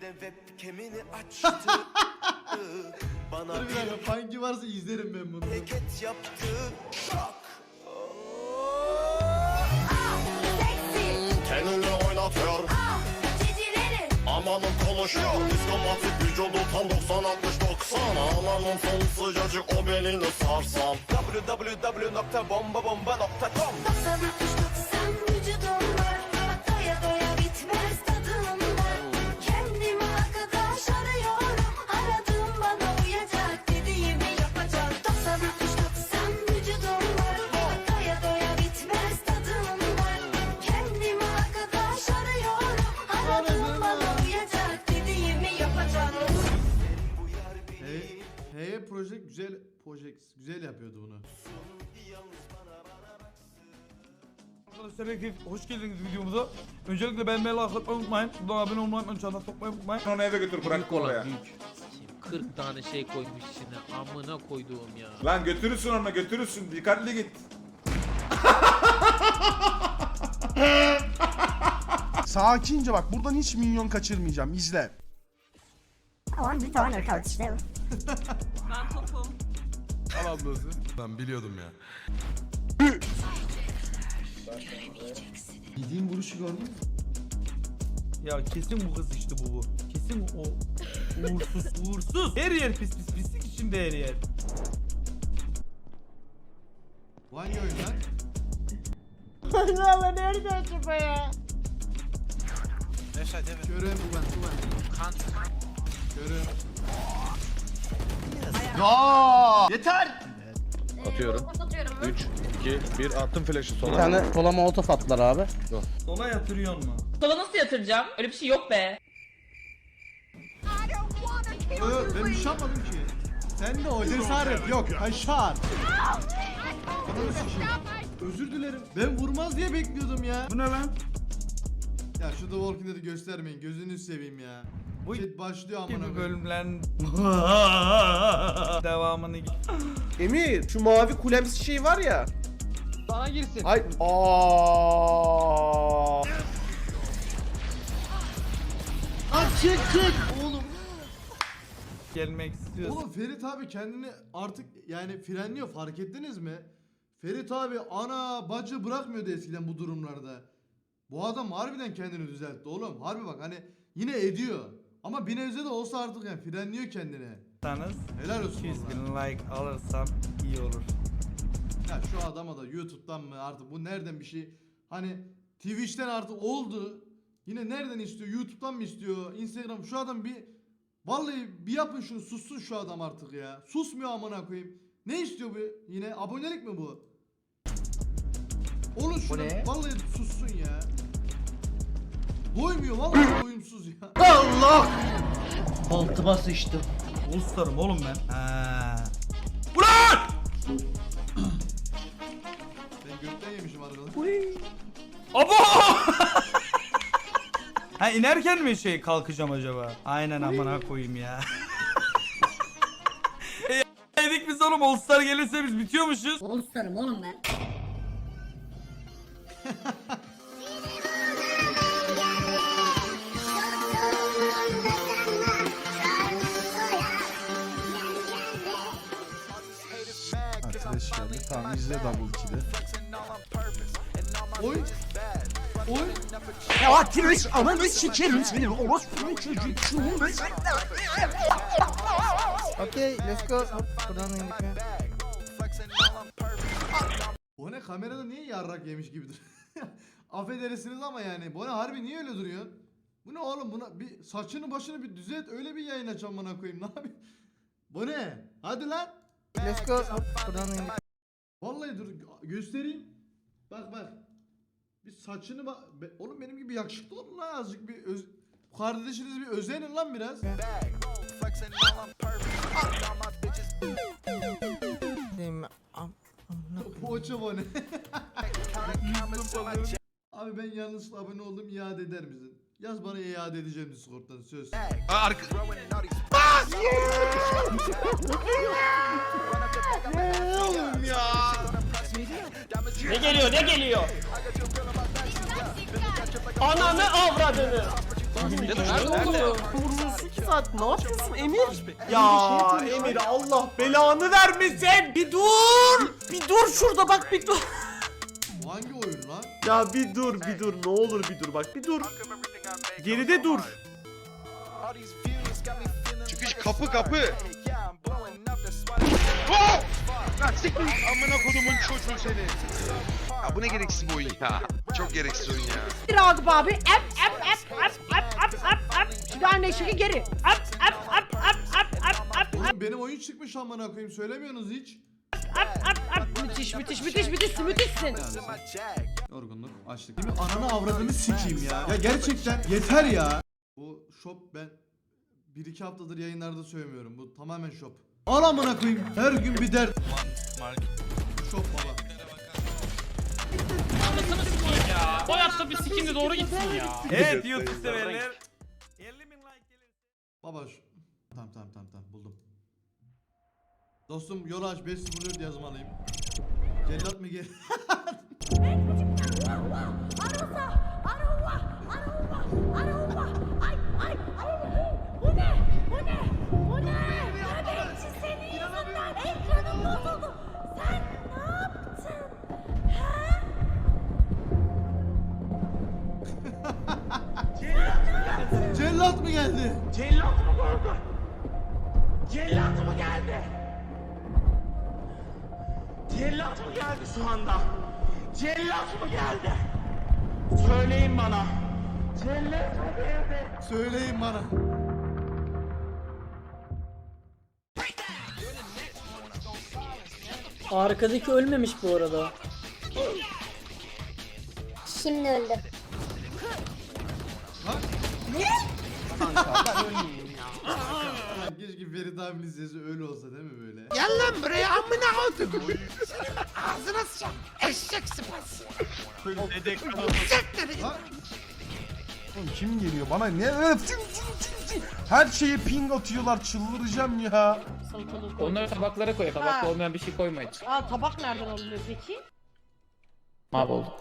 birden webcam'ini açtı. Bana Dur bir dakika funky varsa izlerim ben bunu. hareket yaptı. Şok. Kendini oynatıyor Amanın konuşuyor Diskomatik vücudu tam 90 60 90 Amanın son sıcacık o belini sarsam www.bombabomba.com Heye Project güzel Project güzel yapıyordu bunu. Arkadaşlar herkese hoş geldiniz videomuza. Öncelikle beğenmeyi, like atmayı unutmayın. Buradan abone olmayı unutmayın, çanta sokmayı unutmayın. Onu eve götür bırak oraya. büyük. Şimdi 40 tane şey koymuş içine. Amına koyduğum ya. Lan götürürsün onu götürürsün. Dikkatli git. Sakince bak buradan hiç minyon kaçırmayacağım izle. One tane kardeşler. Ben biliyordum ya. Yediğim vuruşu gördün mü? Ya kesin bu kız işte bu bu. Kesin o uğursuz uğursuz. Her yer pis pis pislik içinde her yer. Bu hangi oyun lan? Valla nerede acaba ya? Körüm ulan ulan. Körüm. Ya yeter. Atıyorum. 3, 2, 1 attım flash'ı Bir sola. tane sola molotof attılar abi. Sola yatırıyor mu? Sola nasıl yatıracağım? Öyle bir şey yok be. Yo, ben bir şey yapmadım ki. Sen de o cesaret yok. Kaşar. Özür dilerim. Ben vurmaz diye bekliyordum ya. Bu ne lan? Ya şu The Walking Dead'i göstermeyin. Gözünü seveyim ya. Bu Chat başlıyor amına gibi koyayım. bölümlerin devamını Emir şu mavi kulemsi şey var ya. Bana girsin. Ay aa. gelmek istiyorsun. Oğlum Ferit abi kendini artık yani frenliyor fark ettiniz mi? Ferit abi ana bacı bırakmıyordu eskiden bu durumlarda. Bu adam harbiden kendini düzeltti oğlum. Harbi bak hani yine ediyor. Ama bir nebze de olsa artık yani frenliyor kendini. Sanız Helal olsun 200 vallahi. bin like alırsam iyi olur. Ya şu adama da YouTube'dan mı artık bu nereden bir şey hani Twitch'ten artık oldu. Yine nereden istiyor? YouTube'dan mı istiyor? Instagram şu adam bir vallahi bir yapın şunu sussun şu adam artık ya. Susmuyor amına koyayım. Ne istiyor bu? Yine abonelik mi bu? Olun şunu vallahi sussun ya. Doymuyor vallahi doyumsuz ya. Altıma sıçtım. Uluslarım oğlum ben. Ha. Ben gökten yemişim arkadaş. Abo! ha inerken mi şey kalkacağım acaba? Aynen amına koyayım ya. e, Yedik biz oğlum All Star gelirse biz bitiyormuşuz. Uluslarım oğlum ben. Tamam izle double 2'de. Oy. Oy. Ya Twitch ananı sikerim seni. Orospunun çocuğu. Okey let's go. Buradan indik mi? Bu ne kamerada niye yarrak yemiş gibi duruyor? Affedersiniz ama yani. Bu ne harbi niye öyle duruyor? Bu ne oğlum buna bir saçını başını bir düzelt öyle bir yayın aç amına koyayım ne yapayım? Bu ne? Hadi lan. Let's go. Buradan indik. Vallahi dur gö- göstereyim. Bak bak. Bir saçını bak. Be- oğlum benim gibi yakışıklı olun lan azıcık bir öz kardeşiniz bir özenin lan biraz. Poğaça bu ne? Abi ben yanlışlıkla abone oldum iade eder misin? Yaz bana iade edeceğim Discord'dan söz. Ne geliyor ne geliyor? Ananı avradını. Vuruyorsun 2 saat. Ne yapıyorsun Emir? Ya Emir Allah belanı vermesin. Bir dur. Bir dur şurada bak bir dur. Bu hangi oyun lan? Ya bir dur bir dur ne olur bir dur bak bir dur. Geride dur. Kapı kapı. Amına kodumun çocuğu seni. Ya bu ne gereksiz bir oyun ya. Çok gereksiz oyun ya. Ragıp abi. Ep ep ep ep ep ep ep ep. Şimdi anne şıkı geri. Ep ep ep ep ep ep ep Oğlum benim oyun çıkmış amına koyayım söylemiyorsunuz hiç. ep ep ep. Müthiş müthiş müthiş müthişsin müthişsin. Yorgunluk, açlık. Değil mi? Ananı avradını sikeyim ya. Ya gerçekten yeter ya. Bu shop ben bir iki haftadır yayınlarda söylemiyorum. Bu tamamen shop. Al amına koyayım. Her gün bir dert. Shop baba. O hayatta bir sikimde doğru gitsin ya. Evet YouTube severler. 50 bin like gelir. Baba şu... Tamam tamam tamam tamam buldum. Dostum yolu aç 504 yazmalıyım. Cellat mı gel? Cellat mı geldi şu anda? Cellat mı geldi? Söyleyin bana. Cellat mı geldi? Söyleyin bana. Arkadaki ölmemiş bu arada. Şimdi öldü. Ya keşke Ferit abinin sesi öyle olsa değil mi böyle? Gel lan buraya amına koydum. Ağzına sıçacağım. Eşek sıpası. Lan Oğlum kim geliyor bana ne. Her şeye ping atıyorlar çıldıracağım ya. Salatalık. Onları tabaklara koy. Tabakta Ha. olmayan bir şey koyma hiç. Aa tabak nereden alınıyor peki? Mahvoldu.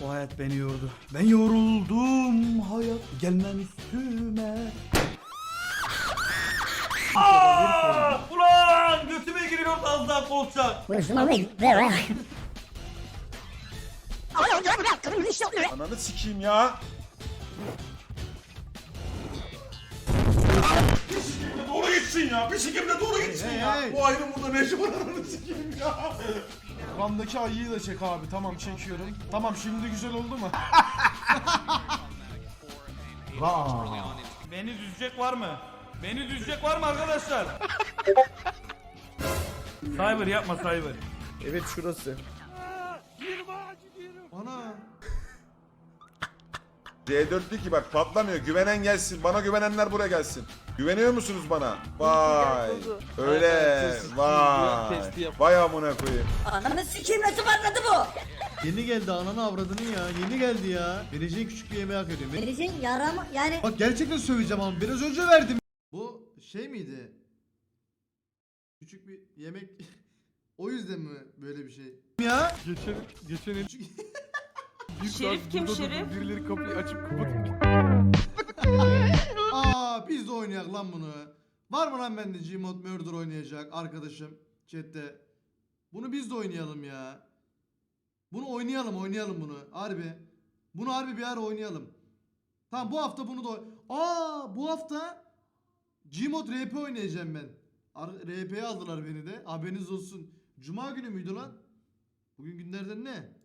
Bu hayat beni yordu. Ben yoruldum hayat gelmem üstüme. Aa, ulan götüme giriyor az daha kolçak. Ananı sikeyim ya. Bir şekilde doğru gitsin ya. Bir şekilde doğru gitsin Hey, ya. hey. Bu ayrım burada ne işi var ananı sikeyim ya. Kandaki ayıyı da çek abi. Tamam çekiyorum. Tamam şimdi güzel oldu mu? Vaa. Beni düzecek var mı? Beni düzecek var mı arkadaşlar? Cyber yapma Cyber. Evet şurası. ana. D4 ki bak patlamıyor. Güvenen gelsin. Bana güvenenler buraya gelsin. Güveniyor musunuz bana? Vay. Öyle. Vay. Vay amına koyayım. Ananı sikeyim nasıl patladı bu? Yeni geldi ananı avradını ya. Yeni geldi ya. Vereceğin küçük bir yemeği hak ediyorum. Vereceğin yaramı yani Bak gerçekten söveceğim ama biraz önce verdim. Bu şey miydi? Küçük bir yemek. o yüzden mi böyle bir şey? Ya. Geçen geçen el Şerif kim Şerif? birileri kapıyı açıp kapatıp Aa biz de oynayak lan bunu. Var mı lan bende Gmod Murder oynayacak arkadaşım chatte. Bunu biz de oynayalım ya. Bunu oynayalım oynayalım bunu harbi. Bunu harbi bir ara oynayalım. Tamam bu hafta bunu da oy- Aa bu hafta Gmod RP oynayacağım ben. RP'ye aldılar beni de. Haberiniz olsun. Cuma günü müydü lan? Bugün günlerden ne?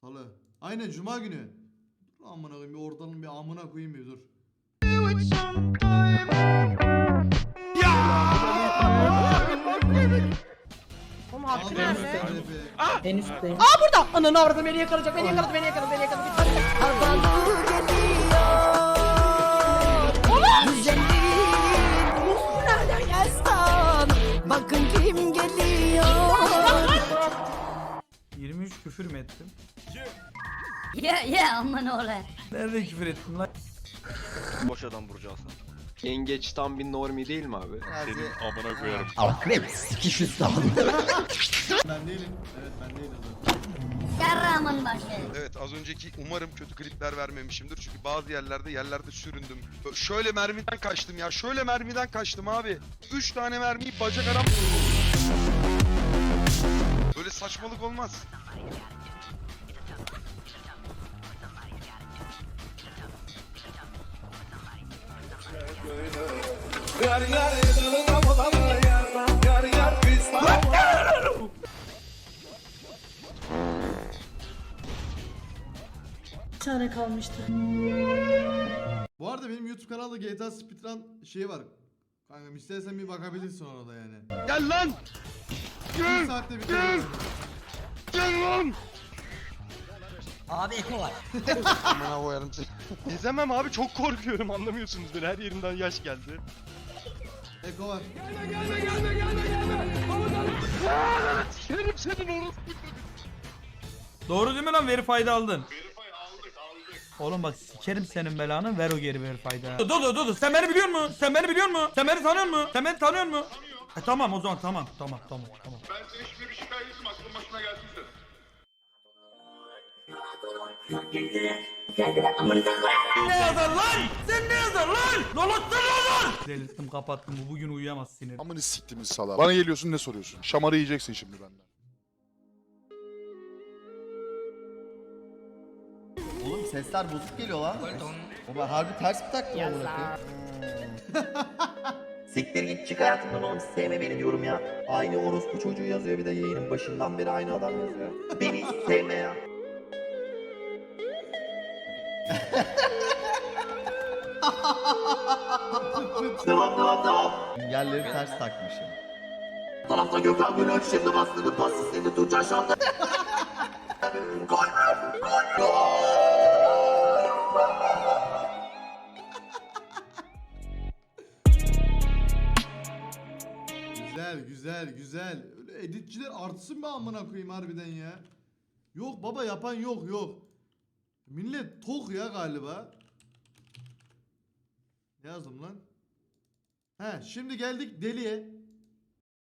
Salı. Aynen cuma günü. Dur amına koyayım bir oradan bir amına koyayım bir dur. Oğlum hakkı nerede? En. Aa burada. Ananı avradı beni yakalayacak. Beni yakaladı beni yakaladı beni yakaladı. Bu nereden gelsin? Bakın kim geliyor. 23 küfür mü ettim? Ye ye aman oğlan. Nerede küfür ettim lan? boş adam Burcu Hasan. Yengeç tam bir normi değil mi abi? Senin amına koyarım. Ben değilim. Evet ben değilim. Yarramın başı. Evet az önceki umarım kötü klipler vermemişimdir. Çünkü bazı yerlerde yerlerde süründüm. Şöyle mermiden kaçtım ya. Şöyle mermiden kaçtım abi. 3 tane mermiyi bacak aram. Böyle saçmalık olmaz. Bir tane kalmıştı. Bu arada benim YouTube kanalda GTA Speedrun şeyi var. Kanka istersen bir bakabilirsin orada yani. Gel lan! 1 saatte bitiriyorum. Gel lan! Abi Eko var. Amına koyarım seni. İzlemem abi çok korkuyorum anlamıyorsunuz beni her yerimden yaş geldi. Eko var. Sikerim senin oğlum. Doğru değil mi lan verify'da aldın? Oğlum bak sikerim senin belanı ver o geri verify'da. Dur dur dur dur sen beni biliyor musun? Sen beni biliyor musun? Sen beni tanıyor musun? Sen beni tanıyor musun? E, tamam o zaman tamam tamam tamam tamam. Ben senin şimdi bir şikayetim aklın başına gelsin senin. Ne yazar lan? Sen ne yazar lan? Lolattın lan! Delirttim kapattım bu bugün uyuyamaz sinir. Amını siktimiz sala. Bana geliyorsun ne soruyorsun? Şamarı yiyeceksin şimdi benden. Oğlum sesler bozuk geliyor lan. Baba harbi ters mi taktın koyayım? Siktir git çık hayatımdan oğlum sevme beni diyorum ya. Aynı orospu çocuğu yazıyor bir de yayının başından beri aynı adam yazıyor. Beni hiç sevme ya. Yerleri ters takmışım. Tarafta Gökhan Gönül şimdi bastırdı pası seni tutacak şu anda. Gol. Güzel güzel güzel. Öyle editçiler artsın be amına koyayım harbiden ya. Yok baba yapan yok yok. Millet tok ya galiba. Ne yazdım lan? He şimdi geldik deliye.